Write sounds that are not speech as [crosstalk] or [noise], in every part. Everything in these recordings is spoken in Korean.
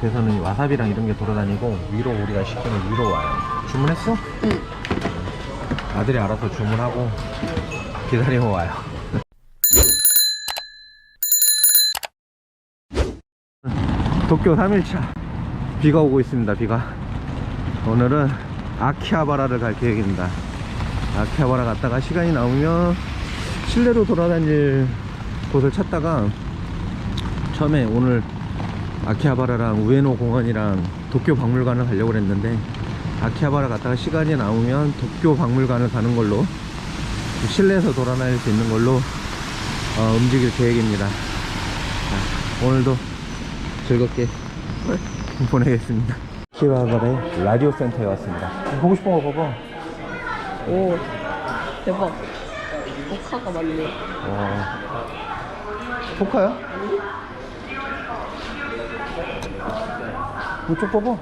그래서는 와사비랑 이런 게 돌아다니고 위로 우리가 시키면 위로 와요. 주문했어? 응. 아들이 알아서 주문하고 기다리고 와요. [laughs] 도쿄 3일차 비가 오고 있습니다. 비가 오늘은 아키하바라를 갈 계획입니다. 아키하바라 갔다가 시간이 나오면 실내로 돌아다닐 곳을 찾다가 처음에 오늘 아키하바라랑 우에노 공원이랑 도쿄 박물관을 가려고 했는데 아키하바라 갔다가 시간이 나오면 도쿄 박물관을 가는 걸로 실내에서 돌아다닐 수 있는 걸로 어, 움직일 계획입니다. 자, 오늘도 즐겁게 [laughs] 보내겠습니다. 아키하바라의 라디오 센터에 왔습니다. 보고 싶은 거 봐봐. 오 대박 모카가 많네 어, 포카야? 이쪽 봐봐.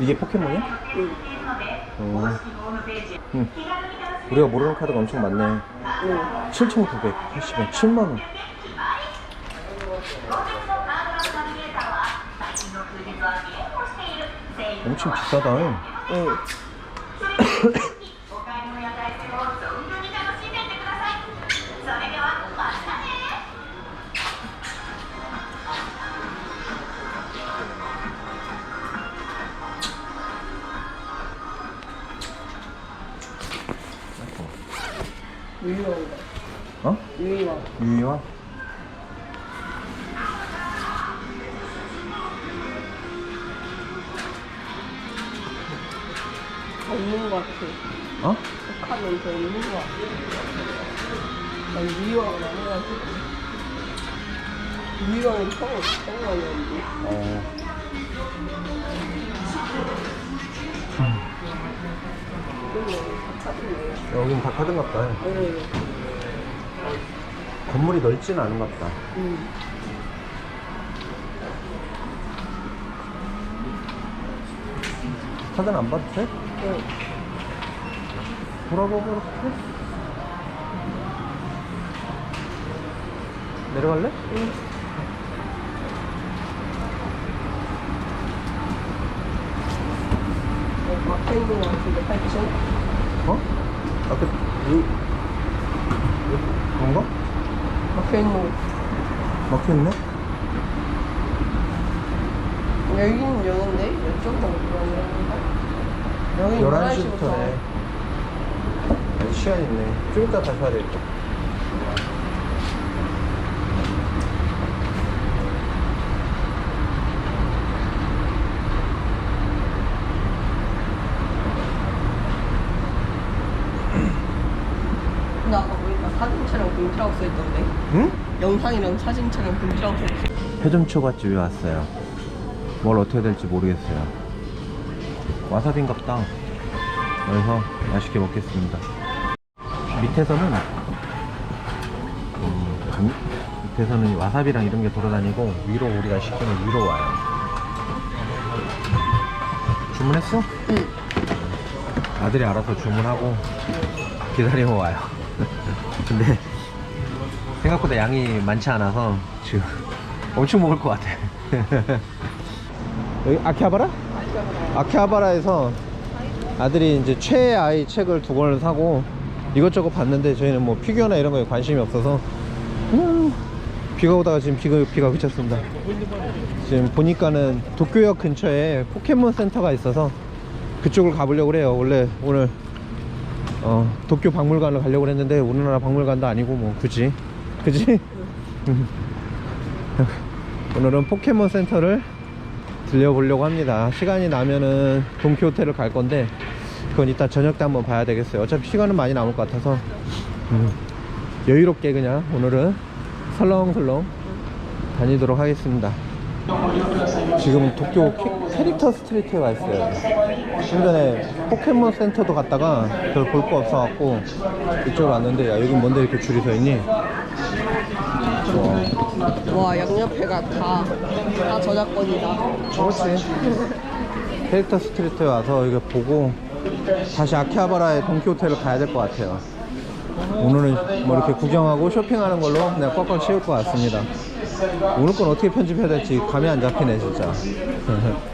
이게 포켓몬이야? 응. 어. 응. 우리가 모르는 카드가 엄청 많네. 응 7,980원, 7만원. 엄청 비싸다. 응. 유이왕 어? 유이왕 유이와? 없는 것 같아 어? 북한은 더 없는 것 같아 난 유이왕을 안 해가지고 유이왕은 처음 처음 아니었는데 어. 여긴 다 카드인갑다. 응 건물이 넓지는 않은갑다. 응. 카드는 안 봐도 돼? 응. 돌아보고 이렇게? 내려갈래? 응. 어, 막혀 있는 것 같은데, 8층? 어? 아까 이 그런가? 막혀있는 거. 막혀있네? 여기는 여는데? 이쪽도 여기 11시부터네 아직 시간 있네 좀 이따 다시 와야 되겠다 근데 아까 보니까 사진 촬영 금지라고 써있던데? 응? 영상이랑 사진 촬영 금지라고 써있어. 회점 초밥집에 왔어요 뭘 어떻게 될지 모르겠어요 와사비인갑다 그래서 맛있게 먹겠습니다 밑에서는 음, 감- 밑에서는 와사비랑 이런 게 돌아다니고 위로 우리가 시키면 위로 와요 주문했어? 응. 아들이 알아서 주문하고 기다리고 와요 [laughs] 근데 생각보다 양이 많지 않아서 지금 엄청 먹을 것 같아. [laughs] 여기 아키하바라? 아키하바라에서 아들이 이제 최아이 책을 두 권을 사고 이것저것 봤는데 저희는 뭐 피규어나 이런 거에 관심이 없어서 비가 오다가 지금 비가, 비가 그쳤습니다. 지금 보니까는 도쿄역 근처에 포켓몬 센터가 있어서 그쪽을 가보려고 그래요. 원래 오늘 어, 도쿄 박물관을 가려고 했는데 우리나라 박물관도 아니고 뭐 굳이. 그지? [laughs] 오늘은 포켓몬 센터를 들려보려고 합니다. 시간이 나면은 동키호테를 갈 건데 그건 이따 저녁 때 한번 봐야 되겠어요. 어차피 시간은 많이 남을 것 같아서. 음, 여유롭게 그냥 오늘은 설렁설렁 다니도록 하겠습니다. 지금은 도쿄 캐, 캐릭터 스트리트에 와 있어요. 좀 전에 포켓몬 센터도 갔다가 별 볼 거 없어갖고 이쪽으로 왔는데 야 여기 뭔데 이렇게 줄이 서 있니? 와, 와 양옆에가 다, 다 저작권이다 그렇지. 캐릭터 스트리트에 와서 이거 보고 다시 아키하바라의 동키호테를 가야 될 것 같아요. 오늘은 뭐 이렇게 구경하고 쇼핑하는 걸로 그냥 꽉꽉 채울 것 같습니다. 오늘 건 어떻게 편집해야 될지 감이 안 잡히네 진짜. [laughs]